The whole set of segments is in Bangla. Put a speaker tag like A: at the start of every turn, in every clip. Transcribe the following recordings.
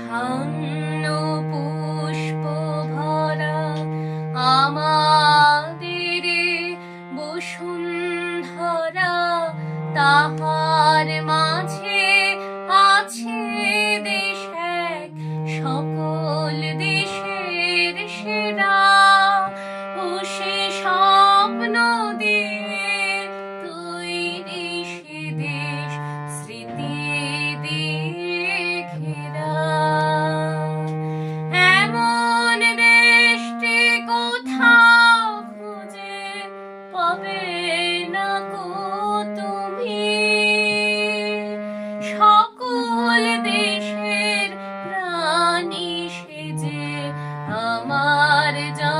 A: ধান্য আমাদের বসুন্ধরা তাহার মাঝে আছে দেশ এক আমার যা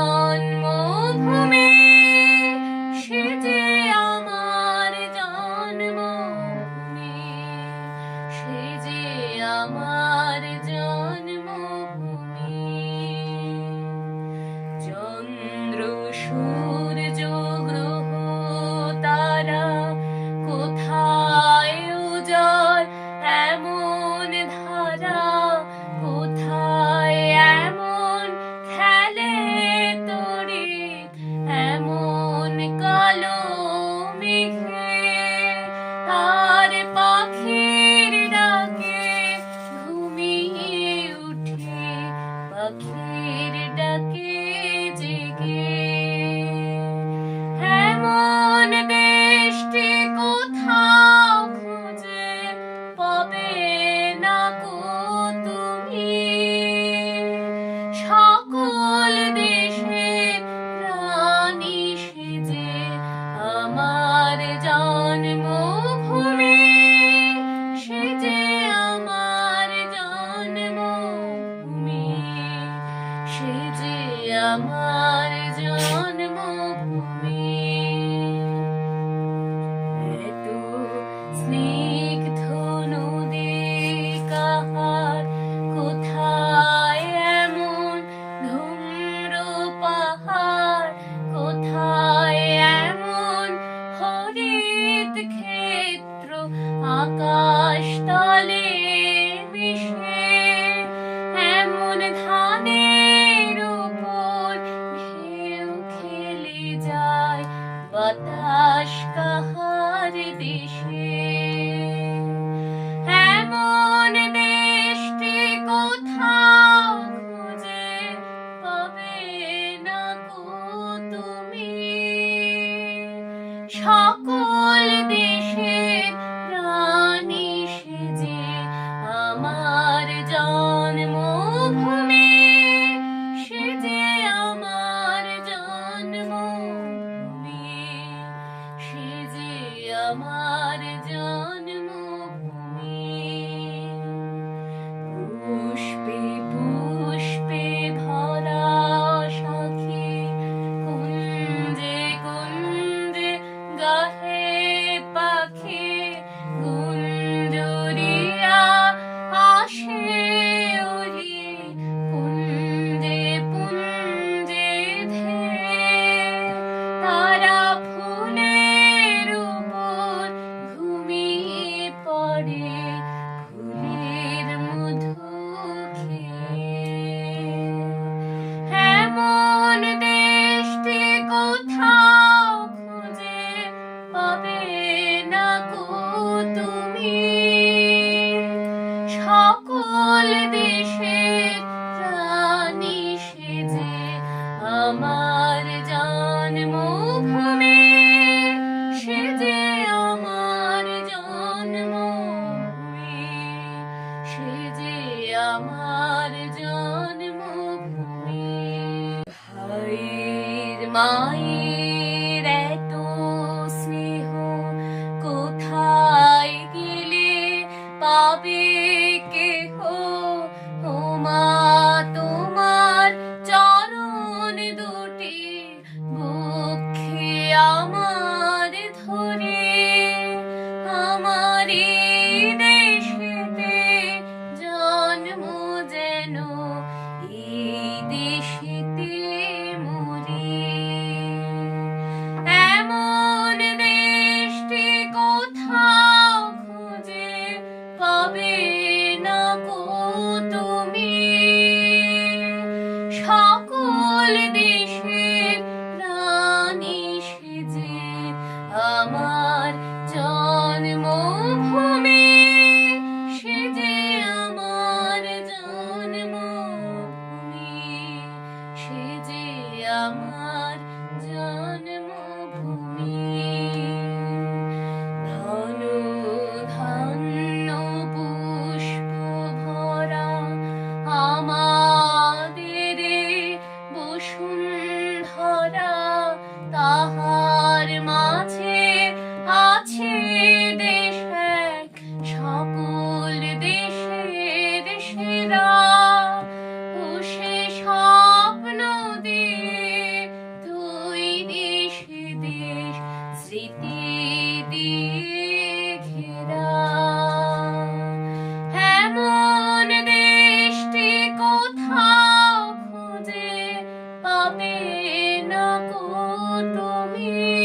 A: mga আকাশ কাহার দিশে। এমন দেশটি কোথাও খুঁজে পাবে না কো তুমি। সকল আমার জন্মভূমি সে যে আমার জন্মভূমি সে যে আমার জন্মভূমি। ভাইয়ের মায়ের You. Mama. me.